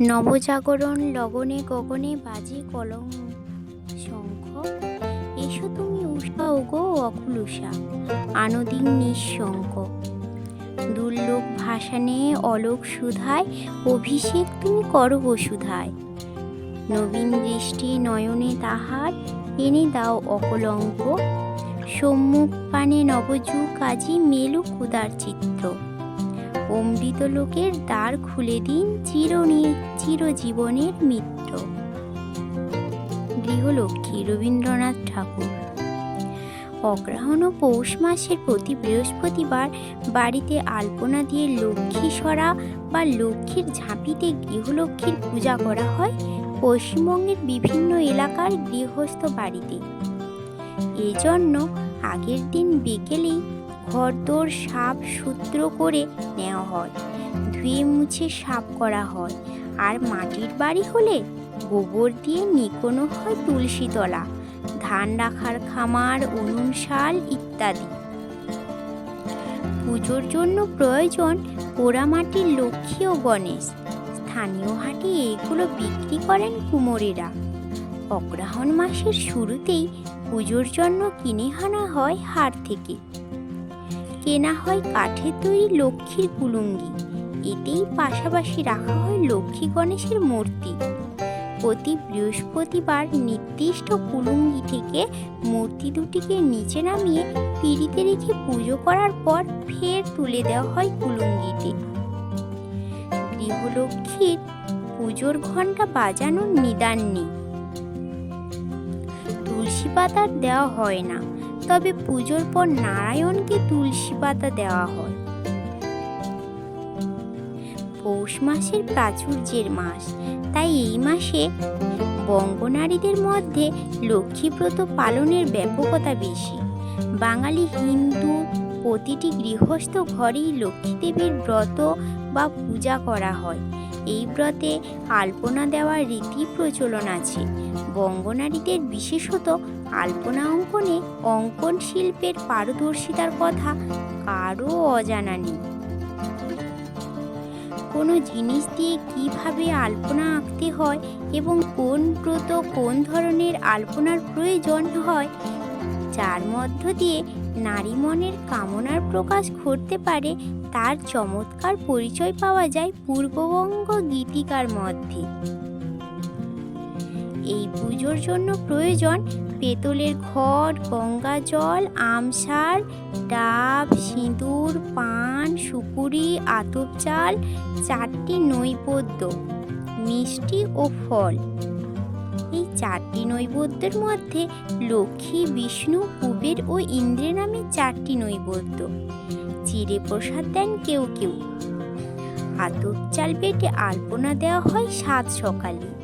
নবজাগরণ লগনে গগনে বাজে কলম শঙ্খ। এসো তুমি উষা ওগো অকুলুষা আনদিন নিঃশঙ্ক। দুর্লোক ভাসানে অলোক সুধায়, অভিষেক তুমি করো বসুধায়। নবীন দৃষ্টি নয়নে তাহার, এনে দাও অকলঙ্ক। সম্মুখ পানে নবযুগ কাজী মেলু কুদার চিত্র। অমৃত লোকের দ্বার খুলে দিন চিরনি চিরজীবনের মিত্র। গৃহলক্ষ্মী রবীন্দ্রনাথ ঠাকুর। অগ্রহায়ণ ও পৌষ মাসের প্রতি বৃহস্পতিবার বাড়িতে আলপনা দিয়ে লক্ষ্মী সরা বা লক্ষ্মীর ঝাঁপিতে গৃহলক্ষ্মীর পূজা করা হয় পশ্চিমবঙ্গের বিভিন্ন এলাকার গৃহস্থ বাড়িতে। এজন্য আগের দিন বিকেলেই ঘরদোর সাপ সূত্র করে নেওয়া হয়। ধুয়ে মুছে সাপ করা হয়। আর মাটির বাড়ি হলে গোবর দিয়ে নিকোনো হয় তুলসীতলা ধান রাখার খামার, উনুন, শাল ইত্যাদি। পুজোর জন্য প্রয়োজন পোড়ামাটির লক্ষ্মী ও গণেশ। স্থানীয় হাটে এগুলো বিক্রি করেন কুমোরেরা। অগ্রহায়ণ মাসের শুরুতেই পুজোর জন্য কিনে আনা হয় হাট থেকে। কেনা হয় কাঠের তৈরি লক্ষ্মীর কুলুঙ্গি। এতেই পাশাপাশি রাখা হয় লক্ষ্মী গণেশের মূর্তি। প্রতি বৃহস্পতিবার নির্দিষ্ট কুলুঙ্গি থেকে মূর্তি দুটিকে নিচে নামিয়ে পিড়িতে রেখে পুজো করার পর ফের তুলে দেওয়া হয় কুলুঙ্গিতে গৃহলক্ষ্মীর পুজোর ঘণ্টা বাজানোর নিদান নেই। তুলসী পাতা দেওয়া হয় না, তবে পুজোর পর নারায়ণকে তুলসী পাতা দেওয়া হয়। পৌষ মাসের প্রাচুর্যের মাস। তাই এই মাসে বঙ্গনারীদের মধ্যে লক্ষ্মীব্রত পালনের ব্যাপকতা বেশি। বাঙালি হিন্দু প্রতিটি গৃহস্থ ঘরেই লক্ষ্মী দেবীর ব্রত বা পূজা করা হয়। এই ব্রতে আলপনা দেওয়ার রীতি প্রচলন আছে। বঙ্গনারীদের বিশেষত আলপনা অঙ্কনে অঙ্কন শিল্পের পারদর্শিতার কথা কারও অজানা নেই। কোনো জিনিস দিয়ে কীভাবে আলপনা আঁকতে হয় এবং কোন ব্রত কোন ধরনের আলপনার প্রয়োজন হয়, যার মধ্য দিয়ে নারী মনের কামনার প্রকাশ ঘটতে পারে, তার চমৎকার পরিচয় পাওয়া যায় পূর্ববঙ্গ গীতিকার মধ্যে। এই পুজোর জন্য প্রয়োজন পেতলের ঘট গঙ্গা জল আমসার ডাব, সিঁদুর, পান, সুপুরি, আতপ চাল, চারটি নৈবেদ্য, মিষ্টি ও ফল। এই চারটি নৈবেদ্যের মধ্যে লক্ষ্মী, বিষ্ণু, কুবের ও ইন্দ্রের নামে চারটি নৈবেদ্য। চিরে প্রসাদ দেন কেউ কেউ। আতপ চাল বেটে আলপনা দেওয়া হয় সাত সকালে।